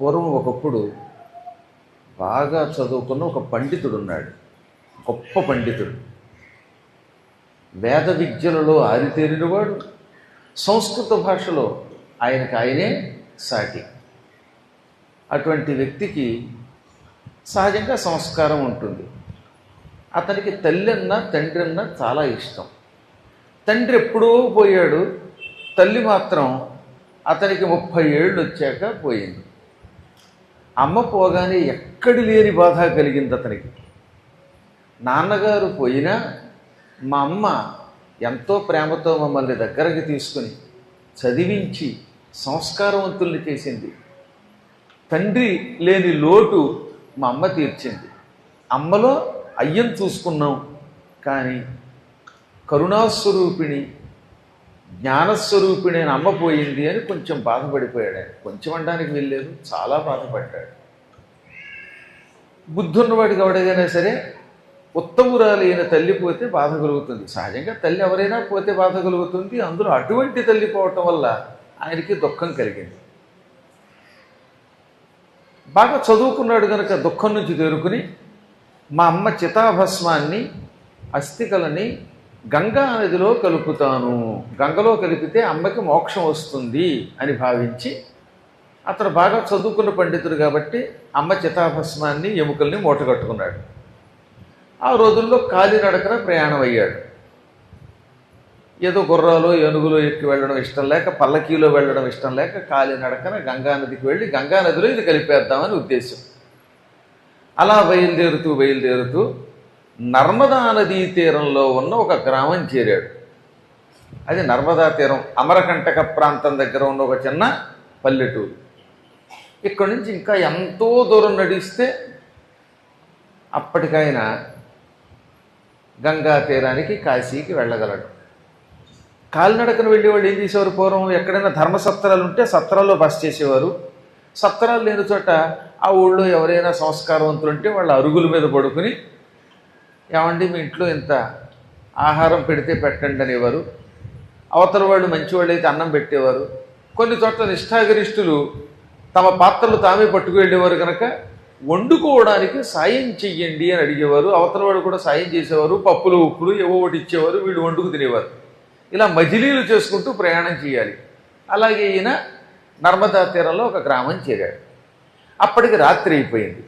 పూర్వం ఒకప్పుడు బాగా చదువుకున్న ఒక పండితుడు ఉన్నాడు గొప్ప పండితుడు. వేద విద్యలలో ఆరితేరినవాడు. సంస్కృత భాషలో ఆయనకు ఆయనే సాటి. అటువంటి వ్యక్తికి సహజంగా సంస్కారం ఉంటుంది. అతనికి తల్లి అన్న తండ్రి అన్న చాలా ఇష్టం. తండ్రి ఎప్పుడో పోయాడు. తల్లి మాత్రం అతనికి ముప్పై ఏళ్ళు వచ్చాక పోయింది. అమ్మ పోగానే ఎక్కడి లేని బాధ కలిగింది అతనికి. నాన్నగారు పోయినా మా అమ్మ ఎంతో ప్రేమతో మమ్మల్ని దగ్గరకు తీసుకుని చదివించి సంస్కారవంతుల్ని చేసింది. తండ్రి లేని లోటు మా అమ్మ తీర్చింది. అమ్మలో అయ్యం చూసుకున్నాం. కానీ కరుణాస్వరూపిణి జ్ఞానస్వరూపిణి అని అమ్మపోయింది అని కొంచెం బాధపడిపోయాడు ఆయన. కొంచెం అనడానికి వెళ్ళలేదు చాలా బాధపడ్డాడు. బుద్ధున్నవాడికి ఎవడైనా సరే ఉత్తమురాలైన తల్లి పోతే బాధ కలుగుతుంది. సహజంగా తల్లి ఎవరైనా పోతే బాధ కలుగుతుంది. అందులో అటువంటి తల్లి పోవటం వల్ల ఆయనకి దుఃఖం కలిగింది. బాగా చదువుకున్నాడు కనుక దుఃఖం నుంచి తేరుకుని మా అమ్మ చితాభస్మాన్ని అస్థికలని గంగా నదిలో కలుపుతాను. గంగలో కలిపితే అమ్మకి మోక్షం వస్తుంది అని భావించి అతను బాగా చదువుకున్న పండితుడు కాబట్టి అమ్మ చితాభస్మాన్ని ఎముకల్ని మూటగట్టుకున్నాడు. ఆ రోజుల్లో కాలినడకన ప్రయాణం అయ్యాడు ఏదో గుర్రాలు ఏనుగులో ఎక్కి వెళ్ళడం ఇష్టం లేక పల్లకీలో వెళ్ళడం ఇష్టం లేక కాలినడకన గంగా నదికి వెళ్ళి గంగా నదిలో ఇది కలిపేద్దామని ఉద్దేశం. అలా బయలుదేరుతూ బయలుదేరుతూ నర్మదా నదీ తీరంలో ఉన్న ఒక గ్రామం చేరాడు. అది నర్మదా తీరం. అమరకంటక ప్రాంతం దగ్గర ఉన్న ఒక చిన్న పల్లెటూరు. ఇక్కడి నుంచి ఇంకా ఎంతో దూరం నడిస్తే అప్పటికైనా గంగా తీరానికి కాశీకి వెళ్ళగలడు. కాలినడకన వెళ్ళేవాళ్ళు ఏం చేసేవారు? పూర్వం ఎక్కడైనా ధర్మసత్రాలు ఉంటే సత్రాల్లో బస చేసేవారు. సత్రాలు లేని చోట ఆ ఊళ్ళో ఎవరైనా సంస్కారవంతులు ఉంటే వాళ్ళ అరుగుల మీద పడుకుని ఏమండి మీ ఇంట్లో ఇంత ఆహారం పెడితే పెట్టండి అనేవారు. అవతల వాళ్ళు మంచివాళ్ళు అయితే అన్నం పెట్టేవారు. కొన్ని చోట్ల నిష్ఠాగరిష్ఠులు తమ పాత్రలు తామే పట్టుకు వెళ్ళేవారు కనుక వండుకోవడానికి సాయం చెయ్యండి అని అడిగేవారు. అవతల వాళ్ళు కూడా సాయం చేసేవారు. పప్పులు ఉప్పులు ఏవో ఒకటి ఇచ్చేవారు. వీళ్ళు వండుకు తినేవారు. ఇలా మజిలీలు చేసుకుంటూ ప్రయాణం చేయాలి. అలాగే ఈయన నర్మదా తీరంలో ఒక గ్రామం చేరాడు. అప్పటికి రాత్రి అయిపోయింది.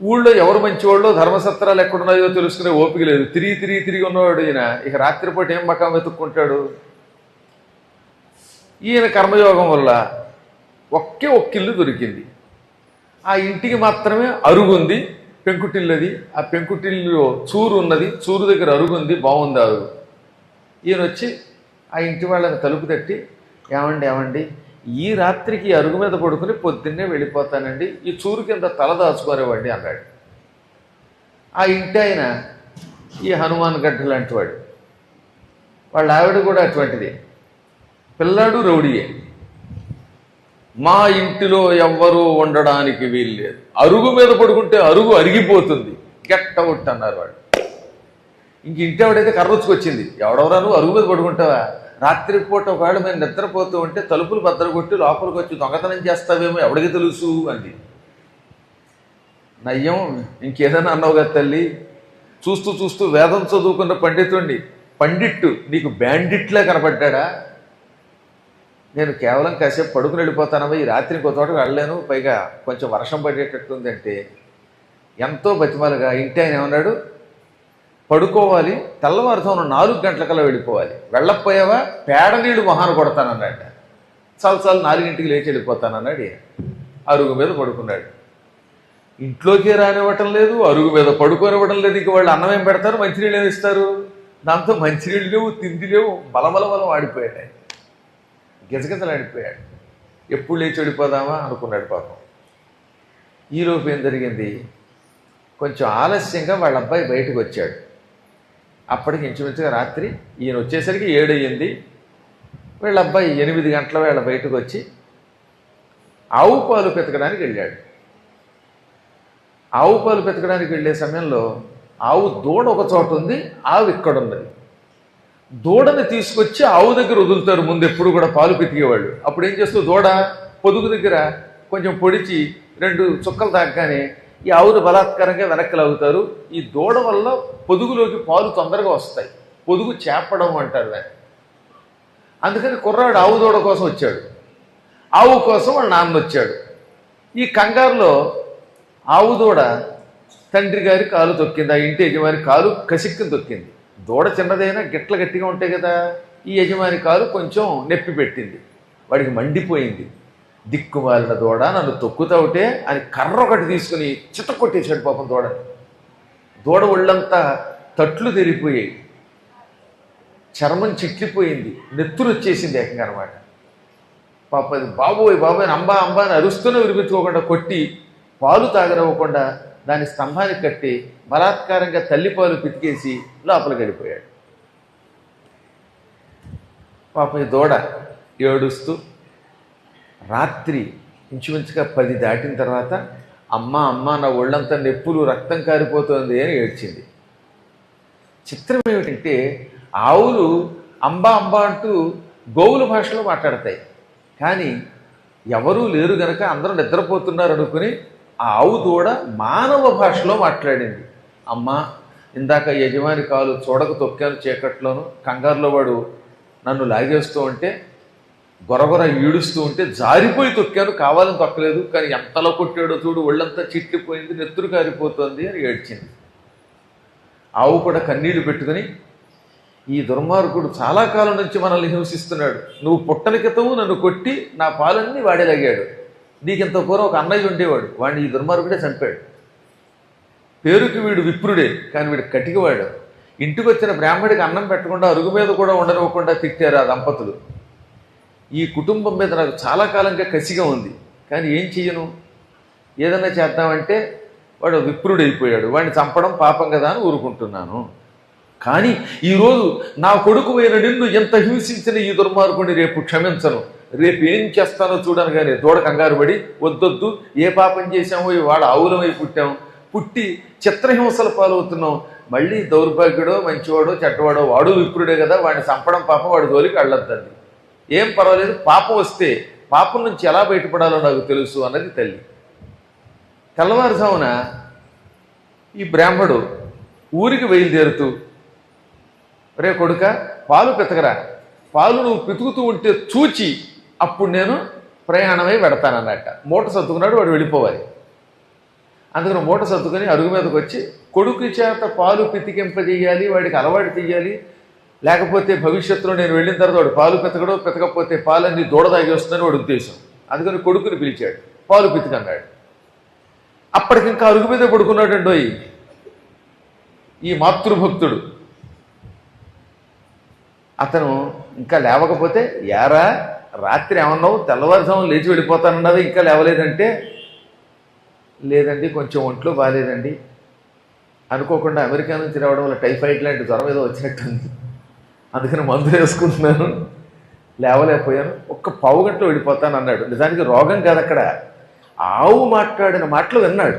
ఊళ్ళో ఎవరు మంచివాళ్ళో ధర్మసత్రాలు ఎక్కడున్నాయో తెలుసుకునే ఓపిక లేదు. తిరిగి తిరిగి తిరిగి ఉన్నవాడు ఈయన. ఇక రాత్రిపూట ఏం మకాం వెతుక్కుంటాడు? ఈయన కర్మయోగం వల్ల ఒకే ఒక్కిల్లు దొరికింది. ఆ ఇంటికి మాత్రమే అరుగుంది పెంకుటిల్లది. ఆ పెంకుటిల్లులో చూరు ఉన్నది చూరు దగ్గర అరుగుంది బాగుంది అరుగు. ఈయన వచ్చి ఆ ఇంటి వాళ్ళని తలుపు తట్టి ఏమండి ఏమండి? ఈ రాత్రికి అరుగు మీద పడుకుని పొద్దున్నే వెళ్ళిపోతానండి. ఈ చూరు కింద తల దాచుకోనివ్వండి అన్నాడు. ఆ ఇంటి ఆయన ఈ హనుమాన్ గడ్డ లాంటి వాడు. వాళ్ళ ఆవిడ కూడా అటువంటిది. పిల్లాడు రౌడీయే. మా ఇంటిలో ఎవ్వరూ ఉండడానికి వీల్లేదు. అరుగు మీద పడుకుంటే అరుగు అరిగిపోతుంది. గెట్ అవుట్ అన్నారు వాడు ఇంక ఇంటి ఆవిడైతే కర్రొచ్చుకొచ్చింది ఎవడెవరా నువ్వు అరుగు మీద పడుకుంటావా? రాత్రిపూట ఒకవేళ మేము నిద్రపోతూ ఉంటే తలుపులు భద్రగొట్టి కొట్టి లోపలికి వచ్చి దొంగతనం చేస్తావేమో ఎవడికి తెలుసు అంది. నయ్యం ఇంకేదైనా అన్నావు కదా తల్లి? చూస్తూ చూస్తూ వేదం చదువుకున్న పండితుణ్ణి. పండిట్టు నీకు బ్యాండిట్లే కనపడ్డా నేను కేవలం కాసేపు పడుకుని వెళ్ళిపోతానమ్మా ఈ రాత్రి ఇంకో చోటకు వెళ్ళలేను పైగా కొంచెం వర్షం పడేటట్టుందంటే ఎంతో బతిమాలుగా. ఇంటి ఆయన ఏమన్నాడు? పడుకోవాలి తెల్లవారుజామున నాలుగు గంటలకల్లా వెళ్ళిపోవాలి. వెళ్ళకపోయావా? పేడ నీళ్ళు మొహాన కొడతానన్నాడు. చాలు చాలు నాలుగింటికి లేచి వెళ్ళిపోతానన్నాడు ఈయన. అరుగు మీద పడుకున్నాడు. ఇంట్లోకి రానివ్వటం లేదు అరుగు మీద పడుకోనివ్వటం లేదు. ఇంక వాళ్ళు అన్నం ఏం పెడతారు? మంచినీళ్ళు ఏమి ఇస్తారు? దాంతో మంచినీళ్ళు లేవు తిండి లేవు బలబల బలం ఆడిపోయాడు. ఆయన గిజగిజలాడిపోయాడు ఎప్పుడు లేచి వెళ్ళిపోదామా? అనుకున్నాడు పాపం. ఈలోపు ఏం జరిగింది? కొంచెం ఆలస్యంగా వాళ్ళ అబ్బాయి బయటకు వచ్చాడు. అప్పటికి ఇంచుమించుగా రాత్రి ఈయన వచ్చేసరికి ఏడయ్యింది. వీళ్ళ అబ్బాయి ఎనిమిది గంటల వేళ బయటకు వచ్చి ఆవు పాలు పెతకడానికి వెళ్ళాడు. ఆవు పాలు పెతకడానికి వెళ్ళే సమయంలో ఆవు దూడ ఒక చోట ఉంది ఆవు ఇక్కడ ఉన్నది దూడని తీసుకొచ్చి ఆవు దగ్గర వదులుతారు ముందు ఎప్పుడు కూడా పాలు పితికేవాళ్ళు. అప్పుడు ఏం చేస్తూ దూడ పొదుగు దగ్గర కొంచెం పొడిచి రెండు చుక్కలు తాగగానే ఈ ఆవులు బలాత్కారంగా వెనక్కి లాగుతారు. ఈ దూడ వల్ల పొదుగులోకి పాలు తొందరగా వస్తాయి. పొదుగు చేపడం అంటారు దాన్ని. అందుకని కుర్రాడు ఆవు దూడ కోసం వచ్చాడు. ఆవు కోసం వాళ్ళ నాన్న వచ్చాడు. ఈ కంగారులో ఆవు దూడ తండ్రి గారి కాలు తొక్కింది. ఆ ఇంటి యజమాని కాలు కసిక్కిని తొక్కింది. దూడ చిన్నదైనా గిట్ల గట్టిగా ఉంటాయి కదా ఈ యజమాని కాలు కొంచెం నొప్పి పెట్టింది. వాడికి మండిపోయింది. దిక్కుమాలిన దూడ నన్ను తొక్కుతావుటే అని కర్ర ఒకటి తీసుకుని చిత్త కొట్టేశాడు పాపం దూడ. దూడ ఒళ్ళంతా తట్లు తెరిపోయాయి. చర్మం చిట్లిపోయింది నెత్తురు వచ్చేసింది ఏకంగా అనమాట పాప అది బాబోయ్ బాబోయ్ అంబా అంబా అని అరుస్తూనే విరిపించుకోకుండా కొట్టి పాలు తాగనివ్వకుండా దాని స్తంభానికి కట్టి బలాత్కారంగా తల్లి పాలు పితికేసి లోపలికి వెళ్ళిపోయాడు పాప ఈ దూడ ఏడుస్తూ రాత్రి ఇంచుమించుగా పది దాటిన తర్వాత అమ్మ అమ్మ నా ఒళ్ళంతా నెప్పులు రక్తం కారిపోతుంది అని ఏడ్చింది. చిత్రం ఏమిటంటే ఆవులు అంబా అంబా అంటూ గోవుల భాషలో మాట్లాడతాయి. కానీ ఎవరూ లేరు గనక అందరూ నిద్రపోతున్నారు అనుకుని ఆ ఆవు దూడ మానవ భాషలో మాట్లాడింది. అమ్మా ఇందాక యజమాని కాలు చూడక తొక్కాను చీకట్లోను కంగారులో వాడు నన్ను లాగేస్తూ ఉంటే గొరగొర ఈడుస్తూ ఉంటే జారిపోయి తొక్కాను. కావాలని తొక్కలేదు. కానీ ఎంతలో కొట్టాడో చూడు ఒళ్ళంతా చిట్లిపోయింది నెత్తురు కారిపోతుంది అని ఏడ్చింది. ఆవు కూడా కన్నీళ్ళు పెట్టుకుని ఈ దుర్మార్గుడు చాలా కాలం నుంచి మనల్ని హింసిస్తున్నాడు. నువ్వు పుట్టని క్రితము నన్ను కొట్టి నా పాలన్నీ వాడేలాగాడు. నీకింత పూర్వం ఒక అన్నయ్య ఉండేవాడు. వాడిని ఈ దుర్మార్గుడే చంపాడు. పేరుకి వీడు విప్రుడే కానీ వీడు కటికవాడు. ఇంటికి వచ్చిన బ్రాహ్మడికి అన్నం పెట్టకుండా అరుగు మీద కూడా ఉండనివ్వకుండా తిట్టారు ఆ దంపతులు. ఈ కుటుంబం మీద నాకు చాలా కాలంగా కసిగా ఉంది. కానీ ఏం చెయ్యను? ఏదైనా చేద్దామంటే వాడు విప్రుడైపోయాడు. వాడిని చంపడం పాపం కదా అని ఊరుకుంటున్నాను. కానీ ఈరోజు నా కొడుకు అయిన నిన్ను ఎంత హింసించిన ఈ దుర్మార్గుని రేపు క్షమించను. రేపు ఏం చేస్తానో చూడను కానీ దూడ కంగారు పడి వద్దొద్దు. ఏ పాపం చేశామో వాడు ఆవులమై పుట్టాం. పుట్టి చిత్రహింసల పాలవుతున్నాం. మళ్ళీ దౌర్భాగ్యుడో మంచివాడో చెడ్డవాడో వాడు విప్రుడే కదా. వాడిని చంపడం పాపం వాడి జోలికి వెళ్ళొద్దండి. ఏం పర్వాలేదు పాపం వస్తే పాపం నుంచి ఎలా బయటపడాలో నాకు తెలుసు అన్నది తల్లి. తెల్లవారుజామున ఈ బ్రాహ్మడు ఊరికి బయలుదేరుతూ రే కొడుక పాలు పితకరా. పాలు నువ్వు పితుకుతూ ఉంటే చూచి అప్పుడు నేను ప్రయాణమై పెడతానన్నట్ట మూట సర్దుకున్నాడు వాడు వెళ్ళిపోవాలి. అందుకని మూట సర్దుకొని అరుగు మీదకి వచ్చి కొడుకు చేత పాలు పితికింపజేయాలి వాడికి అలవాటు తీయాలి లేకపోతే భవిష్యత్తులో నేను వెళ్ళిన తర్వాత వాడు పాలు పితకడో పితకపోతే పాలన్నీ దూడదాగి వస్తుందని వాడు ఉద్దేశం. అందుకని కొడుకుని పిలిచాడు. పాలు పితికన్నాడు. అప్పటికి ఇంకా అరుగు మీద పడుకున్నాడండోయ్ ఈ మాతృభక్తుడు. అతను ఇంకా లేవకపోతే యారా రాత్రి ఏమన్నావు? తెల్లవారుజాము లేచి వెళ్ళిపోతానన్నది ఇంకా లేవలేదంటే? లేదండి కొంచెం ఒంట్లో బాగాలేదండి అనుకోకుండా అమెరికా నుంచి రావడం వల్ల టైఫాయిడ్ లాంటి జ్వరం ఏదో వచ్చినట్టుంది. అందుకని మందులు వేసుకుంటున్నాను. లేవలేకపోయాను. ఒక్క పావు గంటలో అన్నాడు. నిజానికి రోగం కాదు అక్కడ. ఆవు మాట్లాడిన మాటలు విన్నాడు.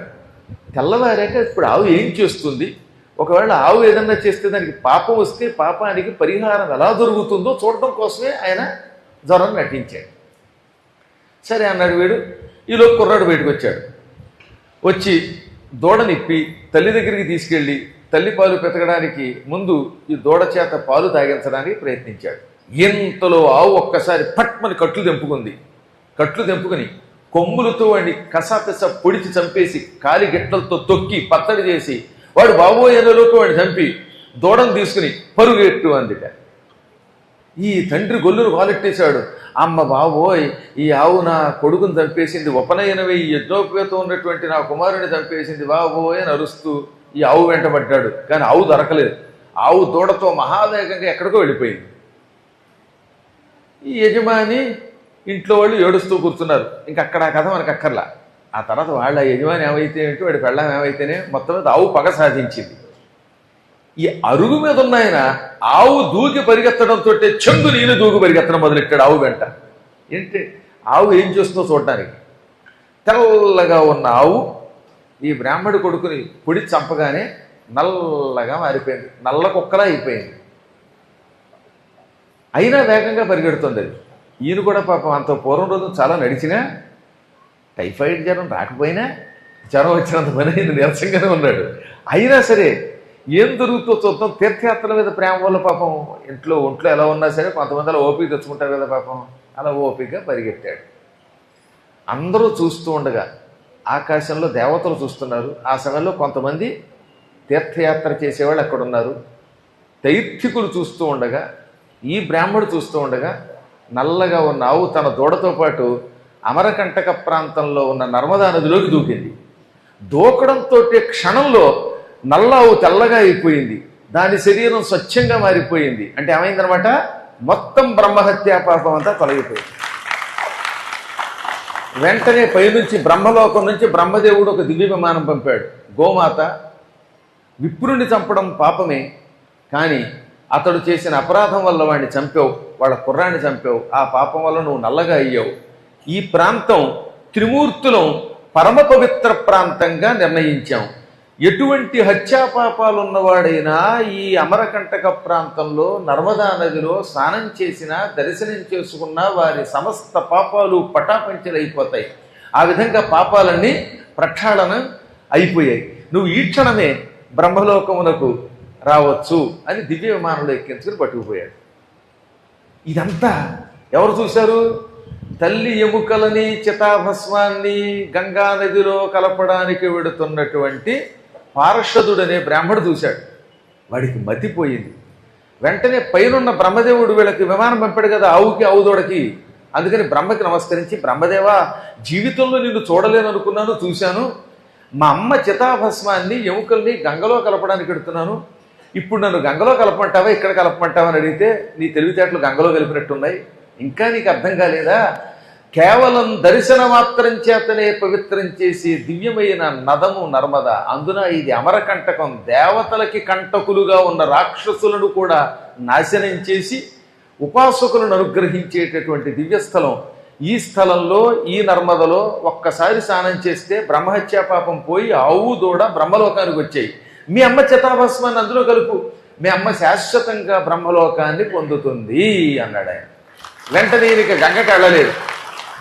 తెల్లవారాక ఇప్పుడు ఆవు ఏం చేస్తుంది? ఒకవేళ ఆవు ఏదన్నా చేస్తే దానికి పాపం వస్తే పాపానికి పరిహారం ఎలా దొరుకుతుందో చూడటం కోసమే ఆయన జ్వరం నటించాడు. సరే అన్నాడు వీడు. ఈలోపు కుర్రాడు బయటకు వచ్చాడు. వచ్చి దూడనిప్పి తల్లి దగ్గరికి తీసుకెళ్ళి తల్లి పాలు పెతకడానికి ముందు ఈ దూడ చేత పాలు తాగించడానికి ప్రయత్నించాడు. ఇంతలో ఆవు ఒక్కసారి పట్మని కట్లు తెంపుకుంది. కట్లు తెంపుకుని కొమ్ములతో వాడిని కసాపిస పొడిచి చంపేసి కాలి గిట్టలతో తొక్కి పత్తడి చేసి వాడు బాబోయేదలోకి వాడిని చంపి దూడను తీసుకుని పరుగెట్టు అందిట. ఈ తండ్రి గొల్లును కాలెట్టేశాడు అమ్మ బాబోయ్ ఈ ఆవు నా కొడుకుని చంపేసింది ఉపనయనవే ఈ యజ్ఞోపేతం ఉన్నటువంటి నా కుమారుని చంపేసింది బాబోయ్ అని అరుస్తూ ఈ ఆవు వెంటబడ్డాడు కానీ ఆవు దొరకలేదు. ఆవు దూడతో మహావేగంగా ఎక్కడికో వెళ్ళిపోయింది. ఈ యజమాని ఇంట్లో వాళ్ళు ఏడుస్తూ కూర్చున్నారు. ఇంక అక్కడ కథ మనకు అక్కర్లా. ఆ తర్వాత వాళ్ళ యజమాని ఏమైతే ఏంటి వాడి పెళ్ళం ఏమైతేనే మొత్తం మీద ఆవు పగ సాధించింది. ఈ అరుగు మీద ఉన్న ఆయన ఆవు దూకి పరిగెత్తడంతో చందు నేను దూకి పరిగెత్తడం మొదలెట్టాడు ఆవు వెంట. ఏంటి? ఆవు ఏం చేస్తుందో చూడటానికి తెల్లగా ఉన్న ఆవు ఈ బ్రాహ్మడు కొడుకుని పొడి చంపగానే నల్లగా మారిపోయింది. నల్ల కుక్కలా అయిపోయింది. అయినా వేగంగా పరిగెడుతుంది అది. ఈయన కూడా పాపం అంత పూర్వం రోజు చాలా నడిచినా టైఫాయిడ్ జ్వరం రాకపోయినా జ్వరం వచ్చినంత పని అయింది నీరసంగానే ఉన్నాడు. అయినా సరే ఏం దొరుకుతుందో చూద్దాం. తీర్థయాత్రల మీద ప్రేమ వల్ల పాపం ఇంట్లో ఒంట్లో ఎలా ఉన్నా సరే కొంతమంది అలా ఓపిక తెచ్చుకుంటారు కదా పాపం. అలా ఓపికగా పరిగెట్టాడు అందరూ చూస్తూ ఉండగా ఆకాశంలో దేవతలు చూస్తున్నారు. ఆ సమయంలో కొంతమంది తీర్థయాత్ర చేసేవాళ్ళు అక్కడ ఉన్నారు దైత్యకులు చూస్తూ ఉండగా ఈ బ్రాహ్మడు చూస్తూ ఉండగా నల్లగా ఉన్న ఆవు తన దూడతో పాటు అమరకంటక ప్రాంతంలో ఉన్న నర్మదా నదిలోకి దూకింది. దూకడంతో క్షణంలో నల్ల ఆవు తెల్లగా అయిపోయింది. దాని శరీరం స్వచ్ఛంగా మారిపోయింది. అంటే ఏమైందనమాట మొత్తం బ్రహ్మహత్యా పాపం అంతా తొలగిపోయింది. వెంటనే పైనుంచి బ్రహ్మలోకం నుంచి బ్రహ్మదేవుడు ఒక దివ్య విమానం పంపాడు. గోమాత విప్రుణ్ణి చంపడం పాపమే కానీ అతడు చేసిన అపరాధం వల్ల వాడిని చంపావు వాళ్ళ కుర్రాన్ని చంపావు ఆ పాపం వల్ల నువ్వు నల్లగా అయ్యావు. ఈ ప్రాంతం త్రిమూర్తులం పరమ పవిత్ర ప్రాంతంగా నిర్ణయించాం. ఎటువంటి హత్యాపాపాలు ఉన్నవాడైనా ఈ అమరకంటక ప్రాంతంలో నర్మదా నదిలో స్నానం చేసినా దర్శనం చేసుకున్నా వారి సమస్త పాపాలు పటాపంచలైపోతాయి. ఆ విధంగా పాపాలన్నీ ప్రక్షాళన అయిపోయాయి. నువ్వు ఈ క్షణమే బ్రహ్మలోకమునకు రావచ్చు అని దివ్య విమానంలో ఎక్కించుకుని పట్టుకుపోయాడు. ఇదంతా ఎవరు చూశారు? తల్లి ఎముకలని చితాభస్వాన్ని గంగా నదిలో కలపడానికి వెడుతున్నటువంటి పార్షదుడనే బ్రాహ్మడు చూశాడు. వాడికి మతిపోయింది వెంటనే పైనున్న బ్రహ్మదేవుడు వీళ్ళకి విమానం పంపాడు కదా ఆవుకి ఆవుదోడకి. అందుకని బ్రహ్మకి నమస్కరించి బ్రహ్మదేవా జీవితంలో నిన్ను చూడలేను అనుకున్నాను చూశాను. మా అమ్మ చితాభస్మాన్ని ఎముకల్ని గంగలో కలపడానికి పెడుతున్నాను ఇప్పుడు నన్ను గంగలో కలపమంటావా ఇక్కడ కలపమంటావా? అని అడిగితే నీ తెలివితేటలు గంగలో కలిపినట్టున్నాయి. ఇంకా నీకు అర్థం కాలేదా? కేవలం దర్శన మాత్రం చేతనే పవిత్రం చేసి దివ్యమైన నదము నర్మద. అందున ఇది అమరకంటకం. దేవతలకి కంటకులుగా ఉన్న రాక్షసులను కూడా నాశనం చేసి ఉపాసకులను అనుగ్రహించేటటువంటి దివ్యస్థలం. ఈ స్థలంలో ఈ నర్మదలో ఒక్కసారి స్నానం చేస్తే బ్రహ్మహత్యా పాపం పోయి ఆవు దూడ బ్రహ్మలోకానికి వచ్చాయి. మీ అమ్మ చితాభస్మాన్ని అందులో కలుపు. మీ అమ్మ శాశ్వతంగా బ్రహ్మలోకాన్ని పొందుతుంది అన్నాడు ఆయన వెంటనే ఈయనకి గంగకి వెళ్ళలేదు.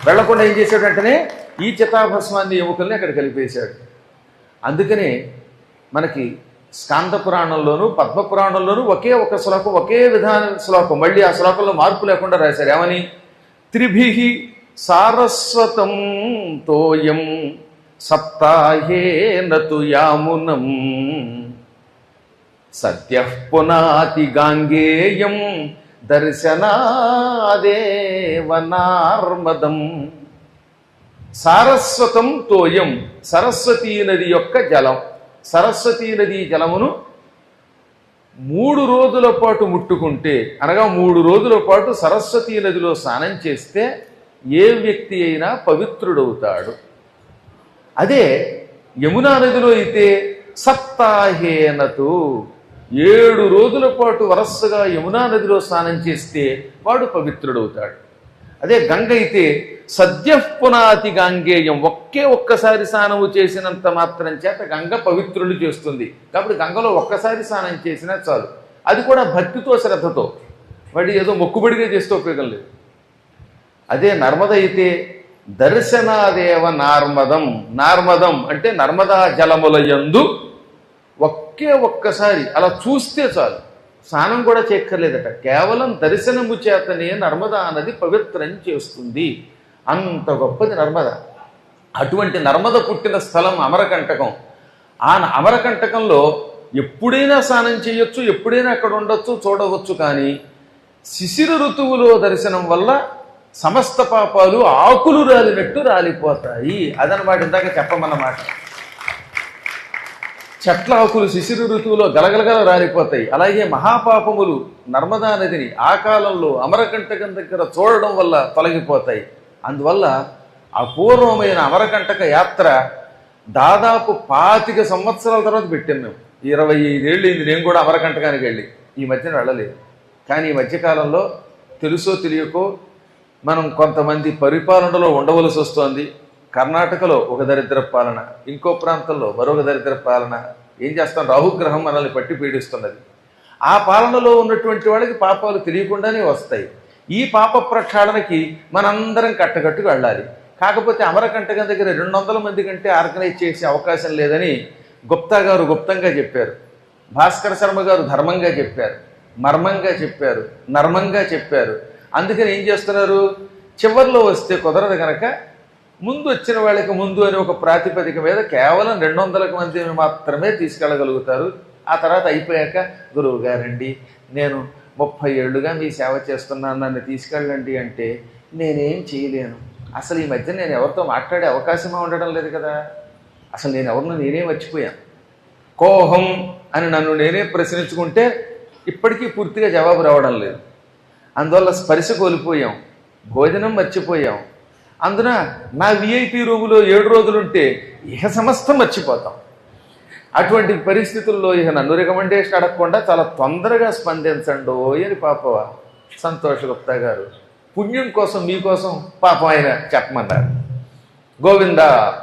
వెళ్ళకుండా ఏం చేశాడు ఈ చితాభస్మాన్ని యువకుల్ని అక్కడ కలిపేశాడు. అందుకనే మనకి స్కాంద పురాణంలోనూ పద్మపురాణంలోనూ ఒకే ఒక శ్లోకం ఒకే విధాన శ్లోకం. మళ్ళీ ఆ శ్లోకంలో మార్పు లేకుండా రాశారు. ఏమని? త్రిభి సారస్వతం తోయం సప్తాహే నతు యామునం సత్య పునాతి గాంగేయం దర్శనాదేవనార్మదం. సారస్వతం తోయం సరస్వతీ నది యొక్క జలం. సరస్వతీ నదీ జలమును మూడు రోజుల పాటు ముట్టుకుంటే అనగా మూడు రోజుల పాటు సరస్వతీ నదిలో స్నానం చేస్తే ఏ వ్యక్తి అయినా పవిత్రుడవుతాడు. అదే యమునా నదిలో అయితే సప్తాహేనతు ఏడు రోజుల పాటు వరసగా యమునా నదిలో స్నానం చేస్తే వాడు పవిత్రుడవుతాడు. అదే గంగ అయితే సద్య పునాతి గాంగేయం ఒకే ఒక్కసారి స్నానము చేసినంత మాత్రం చేత గంగ పవిత్రులు చేస్తుంది. కాబట్టి గంగలో ఒక్కసారి స్నానం చేసినా చాలు. అది కూడా భక్తితో శ్రద్ధతో. వాడి ఏదో మొక్కుబడిగా చేస్తే ఉపయోగం లేదు. అదే నర్మద అయితే దర్శనాదేవ నార్మదం నార్మదం అంటే నర్మదా జలముల యందు ఒకే ఒక్కసారి అలా చూస్తే చాలు. స్నానం కూడా చేయక్కర్లేదట. కేవలం దర్శనము చేతనే నర్మదా నది పవిత్రం చేస్తుంది. అంత గొప్పది నర్మద. అటువంటి నర్మద పుట్టిన స్థలం అమరకంటకం. ఆ అమరకంటకంలో ఎప్పుడైనా స్నానం చేయొచ్చు ఎప్పుడైనా అక్కడ ఉండొచ్చు చూడవచ్చు కానీ శిశిర ఋతువులో దర్శనం వల్ల సమస్త పాపాలు ఆకులు రాలినట్టు రాలిపోతాయి. అదనమాట ఇందాక చెప్పమన్నమాట. చెట్ల ఆకులు శిశిర ఋతువులో గలగలగల రాలిపోతాయి. అలాగే మహాపాపములు నర్మదా నదిని ఆ కాలంలో అమరకంటకం దగ్గర చూడడం వల్ల తొలగిపోతాయి. అందువల్ల అపూర్వమైన అమరకంటక యాత్ర దాదాపు పాతిక సంవత్సరాల తర్వాత పెట్టాం మేము. ఇరవై ఐదేళ్ళు అయింది నేను కూడా అమరకంటకానికి వెళ్ళి. ఈ మధ్యన వెళ్ళలేదు. కానీ ఈ మధ్యకాలంలో తెలుసో తెలియకో మనం కొంతమంది పరిపాలనలో ఉండవలసి వస్తోంది. కర్ణాటకలో ఒక దరిద్ర పాలన ఇంకో ప్రాంతంలో మరొక దరిద్ర పాలన. ఏం చేస్తాం? రాహుగ్రహం మనల్ని పట్టి పీడిస్తున్నది. ఆ పాలనలో ఉన్నటువంటి వాళ్ళకి పాపాలు తెలియకుండానే వస్తాయి. ఈ పాప ప్రక్షాళనకి మనందరం కట్టకట్టుకు వెళ్ళాలి. కాకపోతే అమరకంటకం దగ్గర రెండు వందల మంది కంటే ఆర్గనైజ్ చేసే అవకాశం లేదని గుప్తా గారు గుప్తంగా చెప్పారు. భాస్కర శర్మ గారు ధర్మంగా చెప్పారు. మర్మంగా చెప్పారు. నర్మంగా చెప్పారు. అందుకని ఏం చేస్తున్నారు? చివర్లో వస్తే కుదరదు కనుక ముందు వచ్చిన వాళ్ళకి ముందు అని ఒక ప్రాతిపదిక మీద కేవలం రెండు వందల మంది మాత్రమే తీసుకెళ్ళగలుగుతారు. ఆ తర్వాత అయిపోయాక గురువు గారండి నేను ముప్పై ఏళ్ళుగా మీ సేవ చేస్తున్నాను. నన్ను తీసుకెళ్ళండి అంటే నేనేం చేయలేను. అసలు ఈ మధ్య నేను ఎవరితో మాట్లాడే అవకాశమే ఉండడం లేదు కదా. అసలు నేను ఎవరినో నేనే మర్చిపోయాను. కోహం అని నన్ను నేనే ప్రశ్నించుకుంటే ఇప్పటికీ పూర్తిగా జవాబు రావడం లేదు. అందువల్ల స్పర్శ కోల్పోయాం. భోజనం మర్చిపోయాం. అందున నా విఐపి రూములో ఏడు రోజులుంటే ఇహ సమస్తం మర్చిపోతాం. అటువంటి పరిస్థితుల్లో ఇక నన్ను రికమెండేషన్ అడగకుండా చాలా తొందరగా స్పందించండు అని పాప సంతోష్ గుప్తా గారు పుణ్యం కోసం మీకోసం పాపం ఆయన చెప్పమన్నారు. గోవిందా.